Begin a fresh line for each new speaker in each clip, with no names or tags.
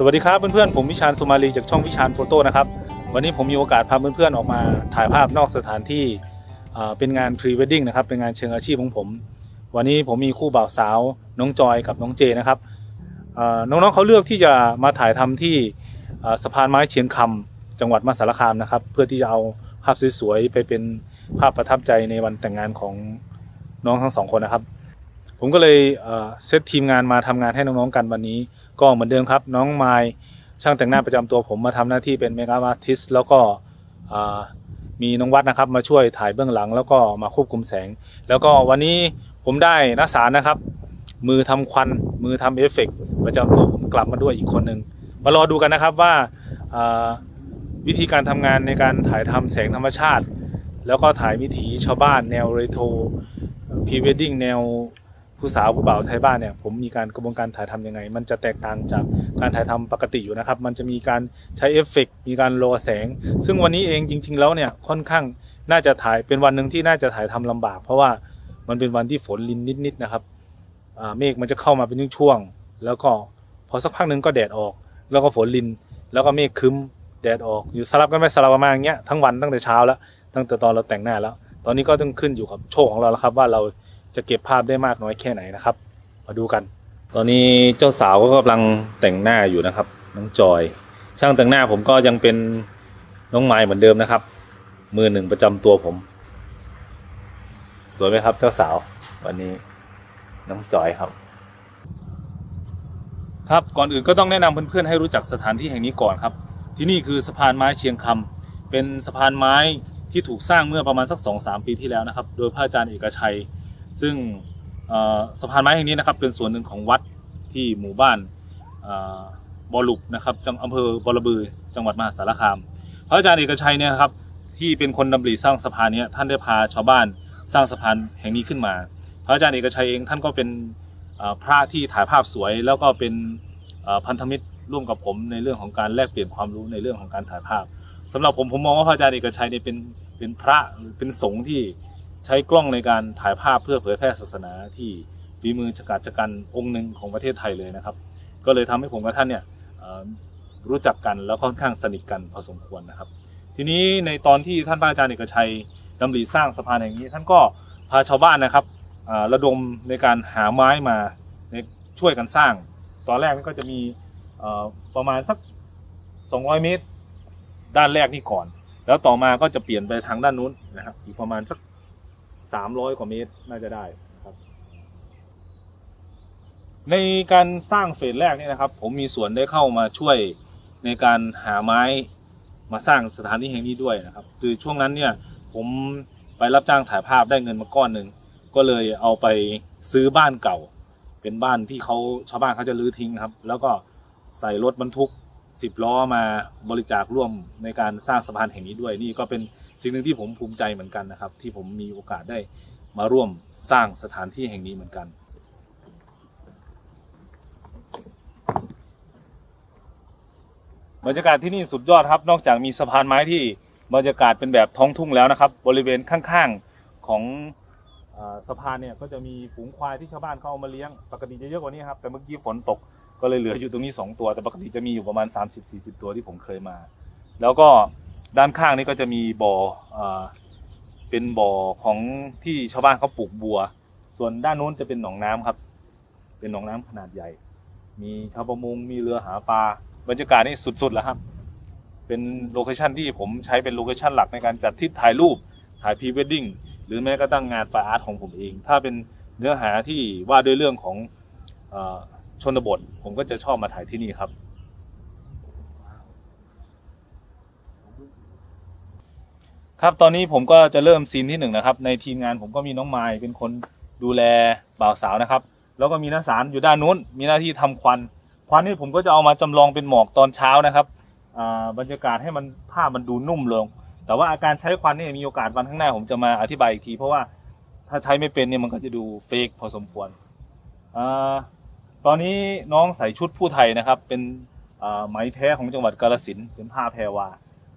สวัสดีครับเพื่อนๆผมวิชาญสุมาลีจากช่องวิชาญโฟโต้นะครับวันนี้ผมมีโอกาสพาเพื่อนๆออกมาถ่ายภาพนอกสถานที่เป็นงานพรีเวดดิ้งนะครับเป็นงานเชิงอาชีพของผม วันนี้ผมมีคู่บ่าวสาวน้องจอยกับน้องเจนะครับน้องๆเขาเลือกที่จะมาถ่ายทำที่สะพานไม้เชียงคำจังหวัดมหาสารคามนะครับ เพื่อที่จะเอาภาพสวยๆไปเป็นภาพประทับใจในวันแต่งงานของน้องทั้งสองคนนะครับ ผมก็เลยเอ่อเซตทีมงานมาทำงานให้น้องๆกันวันนี้ ก็เหมือนเดิมครับ น้องไมล์ช่างแต่งหน้าประจำตัวผมมาทำหน้าที่เป็นเมคอัพอาร์ติสแล้วก็มีน้องวัดนะครับ มาช่วยถ่ายเบื้องหลัง แล้วก็มาควบคุมแสง แล้วก็วันนี้ผมได้นักสารนะครับ มือทำควันมือทำเอฟเฟกต์ประจำตัวผมกลับมาด้วยอีกคนหนึ่งมารอดูกันนะครับว่าวิธีการทำงานในการถ่ายทำแสงธรรมชาติ แล้วก็ถ่ายวิถีชาวบ้านแนวเรโทรพรีเวดดิ้งแนว ผู้สาวผู้บ่าวไทยบ้านเนี่ยผมมีการกระบวนการถ่ายทำยังไง มันจะแตกต่างจากการถ่ายทำปกติอยู่นะครับ มันจะมีการใช้เอฟเฟกต์มีการโลแสง ซึ่งวันนี้เองจริง ๆ แล้วเนี่ยค่อนข้างน่าจะถ่ายเป็นวันหนึ่งที่น่าจะถ่ายทำลำบาก เพราะว่ามันเป็นวันที่ฝนลินนิดๆนะครับเมฆมันจะเข้ามาเป็นช่วงๆแล้วก็พอสักพักหนึ่งก็แดดออก แล้วก็ฝนลิน แล้วก็เมฆคึ้มแดดออกอยู่สลับกันไปสลับมาอย่างเงี้ยทั้งวันตั้งแต่เช้าแล้วตั้งแต่ตอนเราแต่งหน้าแล้ว ตอนนี้ก็ต้องขึ้นอยู่กับโชคของเราแล้วครับว่าเรา จะเก็บภาพได้มากน้อยแค่ไหนนะครับ มาดูกัน ตอนนี้เจ้าสาวก็กำลังแต่งหน้าอยู่นะครับ น้องจอย ช่างแต่งหน้าผมก็ยังเป็นน้องไม้เหมือนเดิมนะครับ มือหนึ่งประจำตัวผม สวยไหมครับเจ้าสาว วันนี้น้องจอยครับ ครับก่อนอื่นก็ต้องแนะนำเพื่อนๆให้รู้จักสถานที่แห่งนี้ก่อนครับ ที่นี่คือสะพานไม้เชียงคำเป็นสะพานไม้ที่ถูกสร้างเมื่อประมาณสัก2อสปีที่แล้วนะครับ โดยพระอาจารย์เอกชัย ซึ่งสะพานไม้แห่งนี้นะครับเป็นส่วนหนึ่งของวัดที่หมู่บ้านบ่อบอลุกนะครับจังอำเภอบอระบือจังหวัดมหาสารคาม พระอาจารย์เอกชัยเนี่ยครับที่เป็นคนดำริสร้างสะพานเนี้ท่านได้พาชาวบ้านสร้างสะพานแห่งนี้ขึ้นมา พระอาจารย์เอกชัยเองท่านก็เป็นพระที่ถ่ายภาพสวย แล้วก็เป็นพันธมิตรร่วมกับผมในเรื่องของการแลกเปลี่ยนความรู้ในเรื่องของการถ่ายภาพสำหรับผมผมมองว่าพระอาจารย์เอกชัยเนี่ยเป็นเป็นพระหรือเป็นสงฆ์ที่ ใช้กล้องในการถ่ายภาพเพื่อเผยแพร่ศาสนาที่ฝีมือฉกาจกันองค์หนึ่งของประเทศไทยเลยนะครับ ก็เลยทำให้ผมกับท่านเนี่ยรู้จักกันแล้วค่อนข้างสนิทกันพอสมควรนะครับ ทีนี้ในตอนที่ท่านพระอาจารย์เอกชัยดำริสร้างสะพานแห่งนี้ ท่านก็พาชาวบ้านนะครับระดมในการหาไม้มาช่วยกันสร้าง ตอนแรกนี่ก็จะมีประมาณสัก 200 เมตร ด้านแรกนี่ก่อน แล้วต่อมาก็จะเปลี่ยนไปทางด้านนู้นนะครับอีกประมาณสัก สามร้อยกว่าเมตรน่าจะได้ครับ ในการสร้างเฟสแรกเนี่ยนะครับ ผมมีส่วนได้เข้ามาช่วยในการหาไม้มาสร้างสถานที่แห่งนี้ด้วยนะครับ คือช่วงนั้นเนี่ยผมไปรับจ้างถ่ายภาพได้เงินมาก้อนหนึ่งก็เลยเอาไปซื้อบ้านเก่า เป็นบ้านที่เขาชาวบ้านเขาจะรื้อทิ้งครับ แล้วก็ใส่รถบรรทุกสิบล้อมาบริจาคร่วมในการสร้างสะพานแห่งนี้ด้วย นี่ก็เป็น สิ่งหนึ่งที่ผมภูมิใจเหมือนกันนะครับ ที่ผมมีโอกาสได้มาร่วมสร้างสถานที่แห่งนี้เหมือนกัน บรรยากาศที่นี่สุดยอดครับ นอกจากมีสะพานไม้ที่บรรยากาศเป็นแบบท้องทุ่งแล้วนะครับ บริเวณข้างๆของอสะพานเนี่ยก็จะมีฝูงควายที่ชาวบ้านเขาเอามาเลี้ยง ปกติจะเยอะกว่านี้ครับ แต่เมื่อกี้ฝนตกก็เลยเหลืออยู่ตรงนี้ 2 ตัว แต่ปกติจะมีอยู่ประมาณ 30-40 ตัวที่ผมเคยมา แล้วก็ ด้านข้างนี่ก็จะมีบ่อเอเป็นบ่อของที่ชาวบ้านเขาปลูกบัว ส่วนด้านนู้นจะเป็นหนองน้ำครับ เป็นหนองน้ำขนาดใหญ่ มีชาวประมงมีเรือหาปลาบรรยากาศนี่สุดๆแล้วครับ เป็นโลเคชั่นที่ผมใช้เป็นโลเคชั่นหลักในการจัดทริปถ่ายรูปถ่ายพรีเวดดิ้งหรือแม้กระทั่งงานไฟอาร์ตของผมเอง ถ้าเป็นเนื้อหาที่ว่าด้วยเรื่องของอชนบท ผมก็จะชอบมาถ่ายที่นี่ครับ ครับตอนนี้ผมก็จะเริ่มซีนที่หนึ่งนะครับ ในทีมงานผมก็มีน้องไมล์เป็นคนดูแลบ่าวสาวนะครับ แล้วก็มีนักสารอยู่ด้านนู้น มีหน้าที่ทำควัน ควันนี่ผมก็จะเอามาจำลองเป็นหมอกตอนเช้านะครับบรรยากาศให้มันภาพมันดูนุ่มลง แต่ว่าอาการใช้ควันนี่มีโอกาสวันข้างหน้าผมจะมาอธิบายอีกที เพราะว่าถ้าใช้ไม่เป็นเนี่ยมันก็จะดูเฟกพอสมควรอตอนนี้น้องใส่ชุดผู้ไทยนะครับ เป็นไหมแท้ของจังหวัดกาฬสินเป็นผ้าแพรวา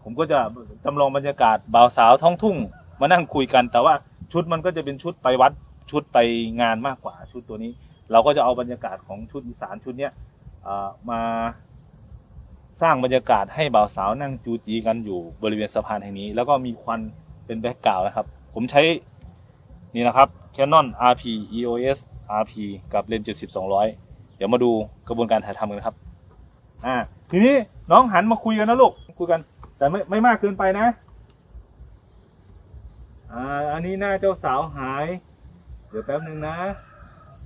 ผมก็จะจำลองบรรยากาศบ่าวสาวท้องทุ่ง มานั่งคุยกัน แต่ว่าชุดมันก็จะเป็นชุดไปวัดชุดไปงานมากกว่าชุดตัวนี้ เราก็จะเอาบรรยากาศของชุดอีสานชุดเนี้ยมาสร้างบรรยากาศให้บ่าวสาวนั่งจูจีกันอยู่บริเวณสะพานแห่งนี้ แล้วก็มีควันเป็นแบ็กกราวด์นะครับ ผมใช้นี่นะครับ Canon RP EOS RP กับเลนส์7200 เดี๋ยวมาดูกระบวนการถ่ายทำกันนะครับ อ่า ทีนี้น้องหันมาคุยกันนะลูก คุยกัน แต่ไม่ไม่มากเกินไปนะ อ่า อันนี้หน้าเจ้าสาวหาย เดี๋ยวแป๊บหนึ่งนะ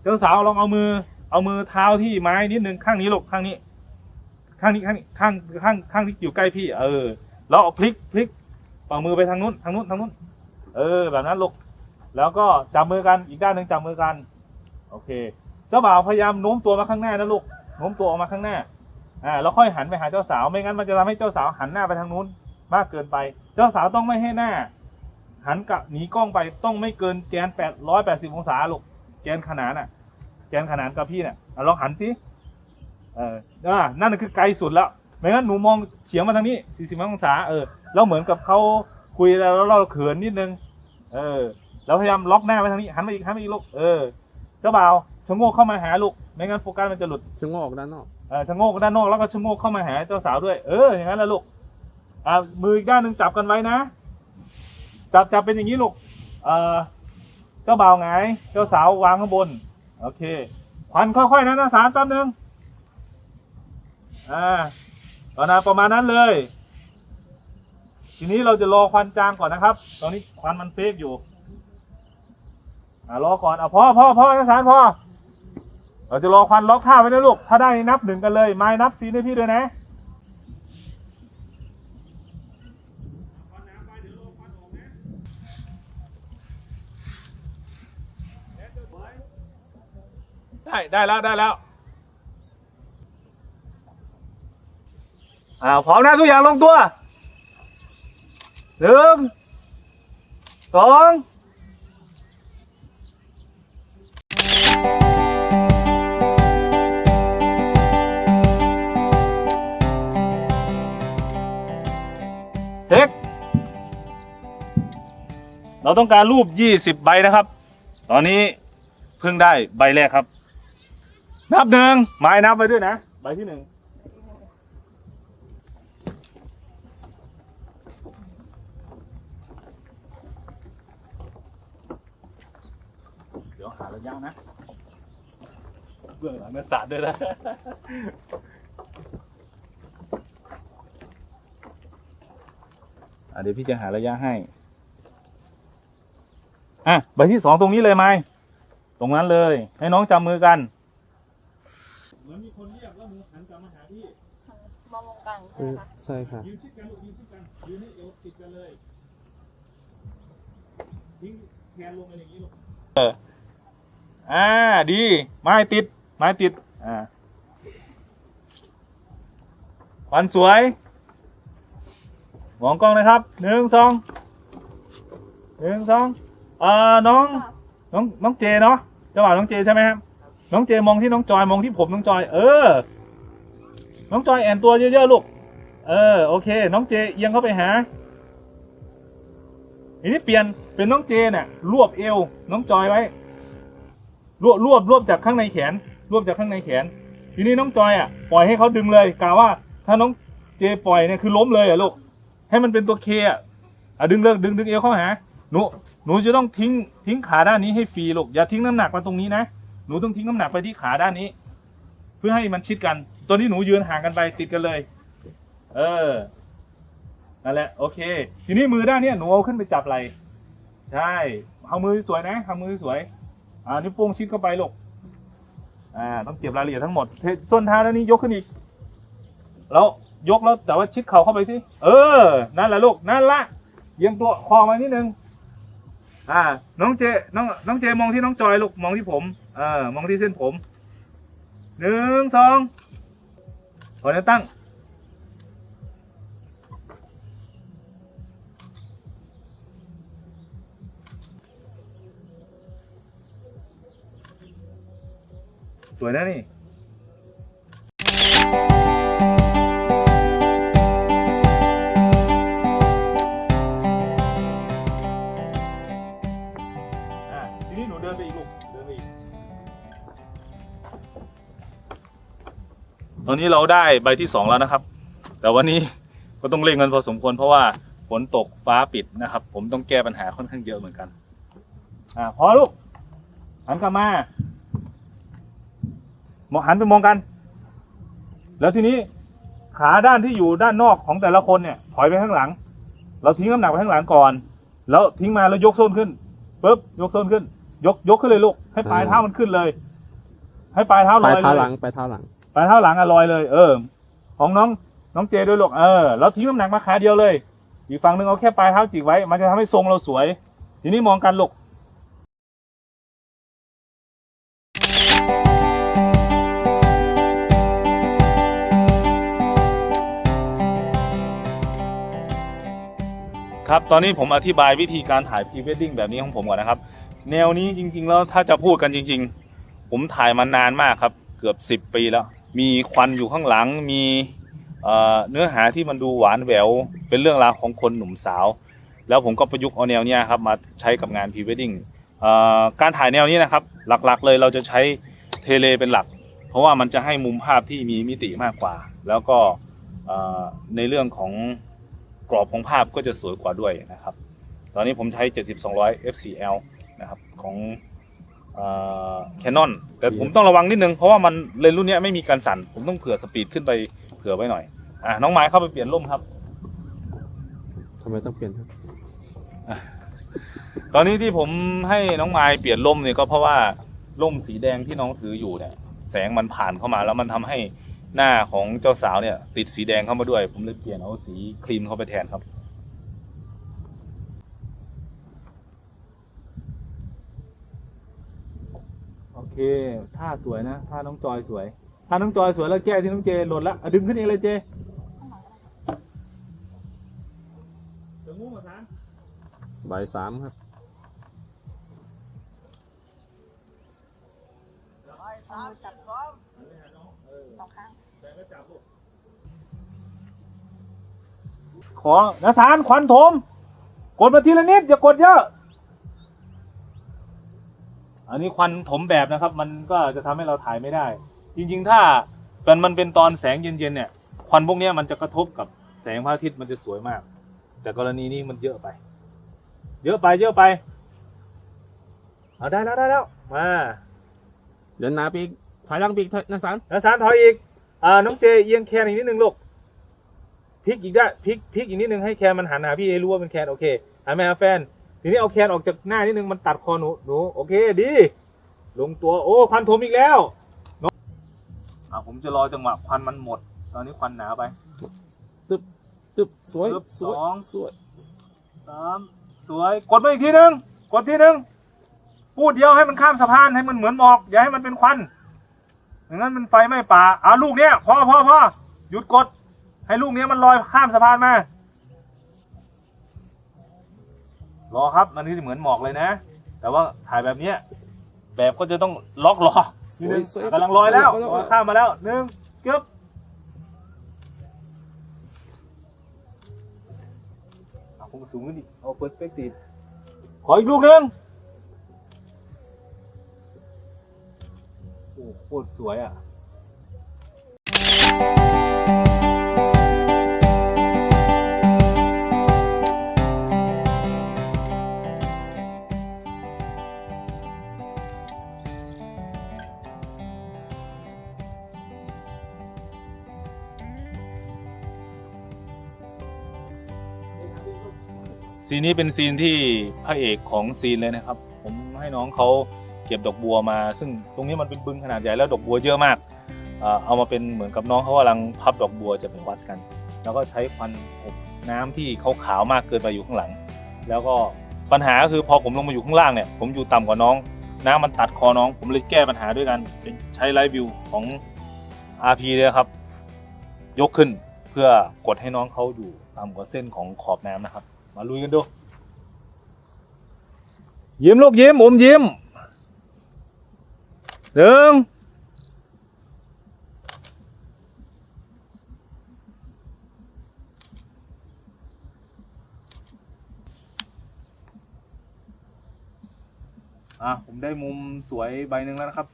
เจ้าสาวลองเอามือ เอามือเท้าที่ไม้นิดนึงข้างนี้ลูกข้างนี้ ข้างนี้ข้างข้างข้างข้างที่อยู่ใกล้พี่ เออ แล้วเอาพลิกพลิกฝ่ามือไปทางนู้นทางนู้นทางนู้น เออ แบบนั้นลูก แล้วก็จับมือกันอีกด้านหนึ่งจับมือกัน โอเค เจ้าบ่าวพยายามโน้มตัวมาข้างหน้านะลูกโน้มตัวออกมาข้างหน้า อ่าแล้วค่อยหันไปหาเจ้าสาวไม่งั้นมันจะทำให้เจ้าสาวหันหน้าไปทางนู้นมากเกินไป เจ้าสาวต้องไม่ให้หน้า หันกับหนีกล้องไปต้องไม่เกินแกนแปดร้อยแปดสิบองศาลูกแกนขนานอะ แกนขนานกับพี่เนี่ยอะลองหันสิเอออ่านั่นคือไกลสุดแล้วไม่งั้นหนูมองเฉียงมาทางนี้สี่สิบองศาเออแล้วเหมือนกับเขาคุยแล้วเราเขินนิดนึง เออแล้วพยายามล็อกหน้าไปทางนี้หันมาอีกหันมาอีกลูกเออเจ้าบ่าวชะโงกเข้ามาหาลูกไม่งั้นโฟกัสมันจะหลุด
ชะโงกด้านนอก
เออชะโงกด้านนอกแล้วก็ชะโงกเข้ามาหาเจ้าสาวด้วย เอออย่างนั้นแหละลูกอ่ามืออีกด้านหนึ่งจับกันไว้นะ จับจับเป็นอย่างนี้ลูกเออเจ้าบ่าวไงเจ้าสาววางข้างบน โอเคควันค่อยๆนะนะสามแป๊บนึงอ่าตอนนั้นประมาณนั้นเลย ทีนี้เราจะรอควันจางก่อนนะครับ ตอนนี้ควันมันเฟกอยู่อ่ารอก่อนอะพ่อพ่อพ่อนะสารพ่อ เราจะรอควันล็อกท่าไว้นะลูก ถ้าได้นับหนึ่งกันเลย ไม้นับซีนให้พี่ด้วยนะได้ได้แล้วได้แล้วอ่าพร้อมนะทุกอย่างลงตัวหนึ่งสอง เราต้องการรูป 20 ใบนะครับ ตอนนี้เพิ่งได้ใบแรกครับ นับหนึ่งไม้นับไปด้วยนะ ใบที่หนึ่งเดี๋ยวหาระยะนะ เบื้องหลังเนื้อสาดด้วยนะอะเดี๋ยวพี่จะหาระยะให้ อะใบที่สองตรงนี้เลยไหมตรงนั้นเลย ให้น้องจับมือกันเหมือนมีคนเรียกแล้วมือหันกลับมาหาพี่
มองกลาง
อื
ใช่ไหมคะ
มใช่ค่ะ
ยืนชิดกันลูกยืนชิดกันยืนให้เอวติดกันเลยทิ้งแขนลงไปอย่างนี้ลูกเอออ่าดีไม้ติดไม้ติดอ่าควันสวย มองกล้องนะครับหนึ่งสองหนึ่งสอง เอ่าน้อง น้องน้องเจเนาะเจ้าบ่าวน้องเจใช่ไหมครับน้องเจมองที่น้องจอยมองที่ผมน้องจอย เออ น้องจอยแอนตัวเยอะๆลูกเออโอเค น้องเจเอียงเข้าไปหาทีนี้เปลี่ยนเป็นน้องเจเนี่ยรวบเอวน้องจอยไว้ รวบรวบรวบจากข้างในแขน รวบจากข้างในแขน ทีนี้น้องจอยอะปล่อยให้เขาดึงเลยกล่าวว่า ถ้าน้องเจปล่อยเนี่ยคือล้มเลยอะลูกให้มันเป็นตัวเคอะอะดึงเลิกดึงดึงเอวเข้าหาหนู หนูจะต้องทิ้งทิ้งขาด้านนี้ให้ฟรีลูกอย่าทิ้งน้ำหนักมาตรงนี้นะหนูต้องทิ้งน้ำหนักไปที่ขาด้านนี้ เพื่อให้มันชิดกันตัวนี้หนูยืนห่างกันไปติดกันเลย เออนั่นแหละโอเค ทีนี้มือด้านนี้หนูเอาขึ้นไปจับไหลใช่เอามือสวยนะเอามือสวย อ่านิ้วโป้งชิดเข้าไปลูกอ่าต้องเก็บรายละเอียดทั้งหมดเทส้นเท้าด้านนี้ยกขึ้นอีกแล้วยกแล้วแต่ว่าชิดเข่าเข้าไปสิเออ นั่นแหละลูกนั่นละเอียงตัวคอมานิดนึง อ่า น้องเจ น้องน้องเจมองที่น้องจอยลูกมองที่ผม เออ มองที่เส้นผมหนึ่งสองขอแนวตั้ง สวยนะนี่ อนนี้เราได้ใบที่สองแล้วนะครับ แต่วันนี้ก็ต้องเร่งกันพอสมควรเพราะว่าฝนตกฟ้าปิดนะครับ ผมต้องแก้ปัญหาค่อนข้างเยอะเหมือนกันอ่าพอลูกหันกลับมามองหันไปมองกัน แล้วทีนี้ขาด้านที่อยู่ด้านนอกของแต่ละคนเนี่ยถอยไปข้างหลัง เราทิ้งน้ำหนักไปข้างหลังก่อน แล้วทิ้งมาแล้วยกส้นขึ้นปุ๊บยกส้นขึ้น ยกยกขึ้นเลยลูกให้ปลายเท้ามันขึ้นเลย ให้ปลายเท้าลอ
ยย
เลย
เท้าหลังปลายเท้าหลัง
ปลายเท้าหลังอะลอยเลย เออ ของน้องน้องเจด้วยลูกเออแล้วทิ้งน้ำหนักมาขาเดียวเลย อีกฝั่งหนึ่งเอาแค่ปลายเท้าจิกไว้ มันจะทำให้ทรงเราสวย ทีนี้มองกันลูกครับ ตอนนี้ผมอธิบายวิธีการถ่ายพรีเวดดิ้งแบบนี้ของผมก่อนนะครับ แนวนี้จริง ๆ แล้วถ้าจะพูดกันจริง ๆ ผมถ่ายมานานมากครับ เกือบ 10 ปีแล้ว มีควันอยู่ข้างหลังมีเนื้อหาที่มันดูหวานแหววเป็นเรื่องราวของคนหนุ่มสาว แล้วผมก็ประยุกต์เอาแนวเนี้ยครับมาใช้กับงานพรีเวดดิ้งการถ่ายแนวนี้นะครับหลักๆเลยเราจะใช้เทเลเป็นหลัก เพราะว่ามันจะให้มุมภาพที่มีมิติมากกว่า แล้วก็ในเรื่องของกรอบของภาพก็จะสวยกว่าด้วยนะครับ ตอนนี้ผมใช้ 7200 f4l นะครับของ แคนนอนแต่ผมต้องระวังนิดนึง เพราะว่ามันเลนส์รุ่นเนี้ยไม่มีการสั่น ผมต้องเผื่อสปีดขึ้นไปเผื่อไว้หน่อย อะน้องไม้เข้าไปเปลี่ยนร่มครับ
ทำไมต้องเปลี่ยนครับ
ตอนนี้ที่ผมให้น้องไม้เปลี่ยนร่มเนี่ยก็เพราะว่าร่มสีแดงที่น้องถืออยู่เนี่ย แสงมันผ่านเข้ามาแล้วมันทำให้หน้าของเจ้าสาวเนี่ย ติดสีแดงเข้ามาด้วย ผมเลยเปลี่ยนเอาสีครีมเข้าไปแทนครับ เคท่าสวยนะท่าน้องจอยสวยท่าน้องจอยสวยแล้วแก้ที่น้องเจหล่นละอะดึงขึ้นเองเลยเจจะงูมาสาน
บ่ายสามครับ
เอามือจับสองข้าง
ขอนะทานควันถมกดมาทีละนิดอย่ากดเยอะ อันนี้ควันถมแบบนะครับ มันก็จะทำให้เราถ่ายไม่ได้ จริงๆ ถ้าเป็นมันเป็นตอนแสงเย็นๆเนี่ย ควันพวกเนี้ยมันจะกระทบกับแสงพระอาทิตย์มันจะสวยมาก แต่กรณีนี้มันเยอะไป เยอะไปเยอะไป เอาได้แล้วได้แล้วมา
เดินหน้าไปอีกถอยหลังไปอีกถอยนะสัน
นะสารถอยอีกอ่าน้องเจเอียงแคนอีกนิดนึงลูกพลิกอีกได้พลิกพลิกอีกนิดนึงให้แคนมันหันหาพี่เอรู้ว่าเป็นแคนโอเคหันไปหาแฟน ทีนี้เอาแคนออกจากหน้านิดนึงมันตัดคอหนูหนูโอเคดี ลงตัวโอ้ควันถมอีกแล้วน้องอ่าผมจะรอจังหวะควันมันหมด ตอนนี้ควันหนาไป
ตึบสวย
ตึ๊บ
สวย
สอง
สวย
สามสวยกดมาอีกทีนึงกดทีนึงพูดเดียวให้มันข้ามสะพานให้มันเหมือนหมอกอย่าให้มันเป็นควันอย่างนั้นมันไฟไหม้ป่าอ่าลูกเนี้ยพอพอพอหยุดกด ให้ลูกเนี้ยมันลอยข้ามสะพานมา รอครับมันนี่เหมือนหมอกเลยนะ แต่ว่าถ่ายแบบเนี้ยแบบก็จะต้องล็อกรอ
สวยสวย
กำลังลอยแล้ว
เา
ลอยข้ามมาแล้วหนึ่งเกือบเอาผมสูงขึ้นดิเอาเปอร์สเปกทีฟขออีกลูกหนึ่งโอ้โคตรสวยอะ ซีนนี้เป็นซีนที่พระเอกของซีนเลยนะครับ ผมให้น้องเขาเก็บดอกบัวมา ซึ่งตรงนี้มันเป็นบึงขนาดใหญ่แล้วดอกบัวเยอะมาก เอามาเป็นเหมือนกับน้องเขากำลังพับดอกบัวจะไปวัดกัน แล้วก็ใช้ควันอบน้ำที่เขาขาวมากเกินไปอยู่ข้างหลัง แล้วก็ปัญหาก็คือพอผมลงมาอยู่ข้างล่างเนี่ย ผมอยู่ต่ำกว่าน้อง น้ำมันตัดคอน้อง ผมเลยแก้ปัญหาด้วยกันใช้ไลฟ์วิวของ RP เลยครับ ยกขึ้นเพื่อกดให้น้องเขาอยู่ต่ำกว่าเส้นของขอบน้ำนะครับ มาลุยกันดู ยิ้มลูกยิ้มอมยิ้มหนึ่งอะผมได้มุมสวยใบหนึ่งแล้วนะครับ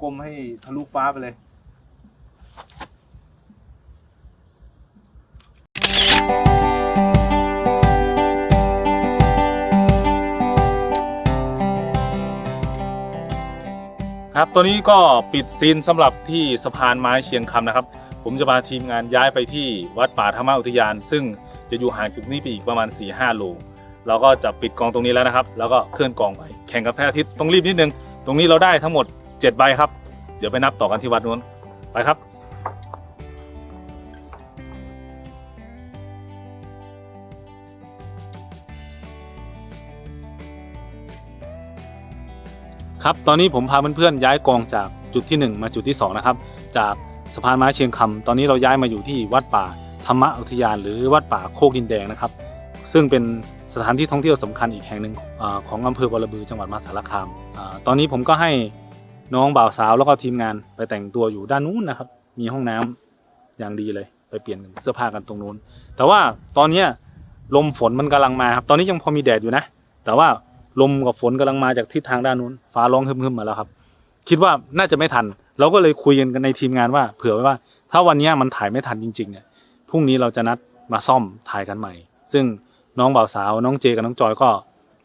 ก้มให้ทะลุฟ้าไปเลย ครับตัวนี้ก็ปิดซีนสำหรับที่สะพานไม้เชียงคำนะครับ ผมจะพาทีมงานย้ายไปที่วัดป่าธรรมอุทยาน ซึ่งจะอยู่ห่างจากนี้ไปอีกประมาณ4-5โลเราก็จะปิดกองตรงนี้แล้วนะครับ แล้วก็เคลื่อนกองไปแข่งกับพระอาทิตย์ต้องรีบนิดนึง ตรงนี้เราได้ทั้งหมด7ใบครับ เดี๋ยวไปนับต่อกันที่วัดนู้นไปครับ ครับตอนนี้ผมพาเพื่อนๆย้ายกองจากจุดที่ 1 มาจุดที่2นะครับจากสะพานไม้เชียงคำตอนนี้เราย้ายมาอยู่ที่วัดป่าธรรมอุทยานหรือวัดป่าโคกดินแดงนะครับ ซึ่งเป็นสถานที่ท่องเที่ยวสำคัญอีกแห่งหนึ่งอของอำเภอบอระบือจังหวัดมหาสารคามอตอนนี้ผมก็ให้น้องบ่าวสาวแล้วก็ทีมงานไปแต่งตัวอยู่ด้านนู้นนะครับ มีห้องน้ำอย่างดีเลยไปเปลี่ยนเสื้อผ้ากันตรงนู้น แต่ว่าตอนเนี้ยลมฝนมันกำลังมาครับตอนนี้ยังพอมีแดดอยู่นะ แต่ว่า ลมกับฝนกำลังมาจากทิศทางด้านนู้น ฟ้าร้องฮึมๆมาแล้วครับ คิดว่าน่าจะไม่ทัน เราก็เลยคุยกันในทีมงานว่า เผื่อไว้ว่า ถ้าวันนี้มันถ่ายไม่ทันจริงๆเนี่ยพรุ่งนี้เราจะนัดมาซ่อมถ่ายกันใหม่ ซึ่งน้องบ่าวสาว น้องเจกับน้องจอยก็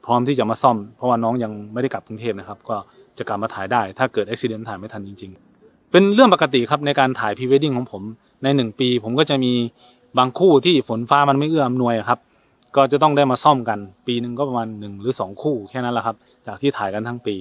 พร้อมที่จะมาซ่อม เพราะว่าน้องยังไม่ได้กลับกรุงเทพนะครับ ก็จะกลับมาถ่ายได้ ถ้าเกิดอุบิเหตุถ่ายไม่ทันจริง ๆ เป็นเรื่องปกติครับในการถ่ายพรีเวดดิ้งของผมในหนึ่งปี ผมก็จะมีบางคู่ที่ฝนฟ้ามันไม่เอื้ออำนวยครับ ก็จะต้องได้มาซ่อมกัน ปีหนึ่งก็ประมาณหนึ่งหรือสองคู่แค่นั้นแหละครับ จากที่ถ่ายกันทั้งปี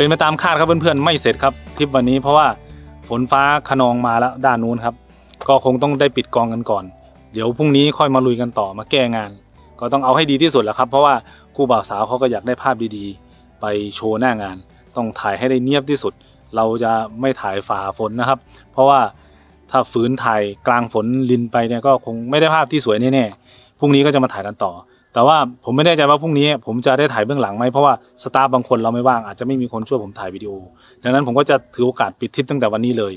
เป็นไปตามคาดครับเพื่อนๆไม่เสร็จครับทริปวันนี้เพราะว่าฝนฟ้าขนองมาแล้วด้านนู้นครับ ก็คงต้องได้ปิดกองกันก่อน เดี๋ยวพรุ่งนี้ค่อยมาลุยกันต่อมาแก้งาน ก็ต้องเอาให้ดีที่สุดแหละครับ เพราะว่าคู่บ่าวสาวเขาก็อยากได้ภาพดีๆ ไปโชว์หน้างาน ต้องถ่ายให้ได้เนียบที่สุด เราจะไม่ถ่ายฝ่าฝนนะครับ เพราะว่าถ้าฝืนถ่ายกลางฝนลินไปเนี่ยก็คงไม่ได้ภาพที่สวยแน่ๆพรุ่งนี้ก็จะมาถ่ายกันต่อ แต่ว่าผมไม่แน่ใจว่าพรุ่งนี้ผมจะได้ถ่ายเบื้องหลังไหมเพราะว่าสตาฟบางคนเราไม่ว่างอาจจะไม่มีคนช่วยผมถ่ายวิดีโอ ดังนั้นผมก็จะถือโอกาสปิดทิปตั้งแต่วันนี้เลย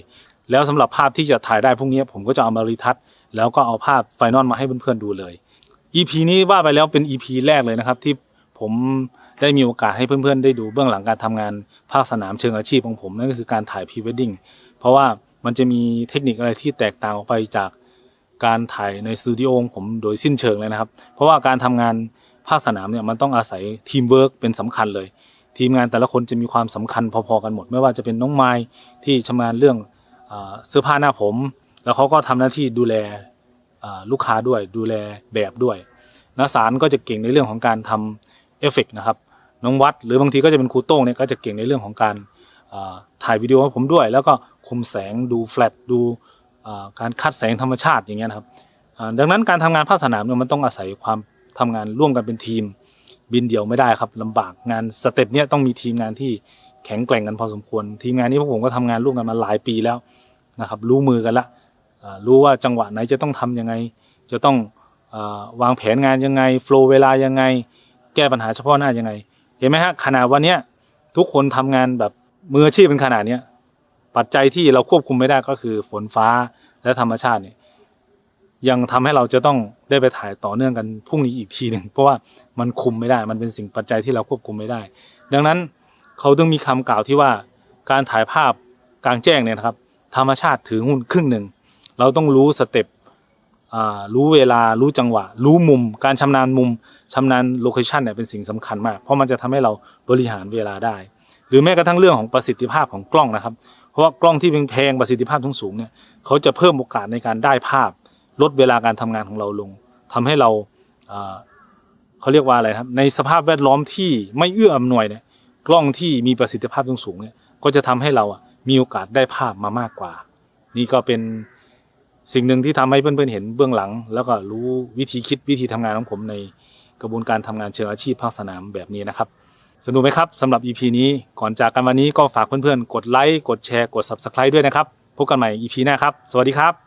แล้วสำหรับภาพที่จะถ่ายได้พรุ่งนี้ ผมก็จะเอามารีทัชแล้วก็เอาภาพไฟนอลมาให้เพื่อนๆดูเลย EP นี้ว่าไปแล้วเป็น EP แรกเลยนะครับที่ผมได้มีโอกาสให้เพื่อนๆ ได้ดูเบื้องหลังการทำงานภาคสนามเชิงอาชีพของผมนั่นก็คือการถ่ายพรีเวดดิ้งเพราะว่ามันจะมีเทคนิคอะไรที่แตกต่างออกไปจาก การถ่ายในสตูดิโอของผมโดยสิ้นเชิงเลยนะครับ เพราะว่าการทำงานภาคสนามเนี่ยมันต้องอาศัยทีมเวิร์กเป็นสำคัญเลย ทีมงานแต่ละคนจะมีความสำคัญพอๆกันหมด ไม่ว่าจะเป็นน้องไม้ที่ชำนาญเรื่องเสื้อผ้าหน้าผม แล้วเขาก็ทำหน้าที่ดูแลลูกค้าด้วยดูแลแบบด้วยนักสารก็จะเก่งในเรื่องของการทำเอฟเฟกต์นะครับน้องวัด หรือบางทีก็จะเป็นครูโต้งเนี่ยก็จะเก่งในเรื่องของการถ่ายวิดีโอให้ผมด้วย แล้วก็คุมแสงดูแฟลชดู การคัดแสงธรรมชาติอย่างเงี้ยนะครับดังนั้นการทำงานภาคสนามเนี่ยมันต้องอาศัยความทำงานร่วมกันเป็นทีม บินเดี่ยวไม่ได้ครับลำบากงานสเต็ปเนี้ยต้องมีทีมงานที่แข็งแกร่งกันพอสมควร ทีมงานนี้พวกผมก็ทำงานร่วมกันมาหลายปีแล้วนะครับ รู้มือกันละรู้ว่าจังหวะไหนจะต้องทำยังไง จะต้องอวางแผนงานยังไงโฟล์เวลายังไง แก้ปัญหาเฉพาะหน้ายังไง เห็นไหมฮะขนาดวันเนี้ยทุกคนทำงานแบบมืออาชีพเป็นขนาดเนี้ย ปัจจัยที่เราควบคุมไม่ได้ก็คือฝนฟ้าและธรรมชาติเนี่ยยังทำให้เราจะต้องได้ไปถ่ายต่อเนื่องกันพรุ่งนี้อีกทีหนึ่งเพราะว่ามันคุมไม่ได้ มันเป็นสิ่งปัจจัยที่เราควบคุมไม่ได้ ดังนั้นเขาต้องมีคำกล่าวที่ว่าการถ่ายภาพกลางแจ้งเนี่ยนะครับ ธรรมชาติถือหุ้นครึ่งหนึ่ง เราต้องรู้สเต็ปอ่ารู้เวลารู้จังหวะ รู้มุม การชำนาญมุมชำนาญโลเคชันเนี่ยเป็นสิ่งสำคัญมาก เพราะมันจะทำให้เราบริหารเวลาได้ หรือแม้กระทั่งเรื่องของประสิทธิภาพของกล้องนะครับ เพราะว่ากล้องที่แพงประสิทธิภาพสูงเนี่ยเขาจะเพิ่มโอกาสในการได้ภาพ ลดเวลาการทำงานของเราลงทำให้เราเขาเรียกว่าอะไรครับ ในสภาพแวดล้อมที่ไม่เอื้ออำนวยเนี่ยกล้องที่มีประสิทธิภาพสูงเนี่ยก็จะทำให้เราอะมีโอกาสได้ภาพมามากกว่า นี่ก็เป็นสิ่งหนึ่งที่ทำให้เพื่อนๆเห็นเบื้องหลัง แล้วก็รู้วิธีคิดวิธีทำงานของผมในกระบวนการทำงานเชิงอาชีพภาคสนามแบบนี้นะครับ สนุกไหมครับสำหรับ EP นี้ก่อนจากกันวันนี้ก็ฝากเพื่อนๆ กดไลค์กดแชร์กด Subscribe ด้วยนะครับ พบกันใหม่ EP หน้าครับ สวัสดีครับ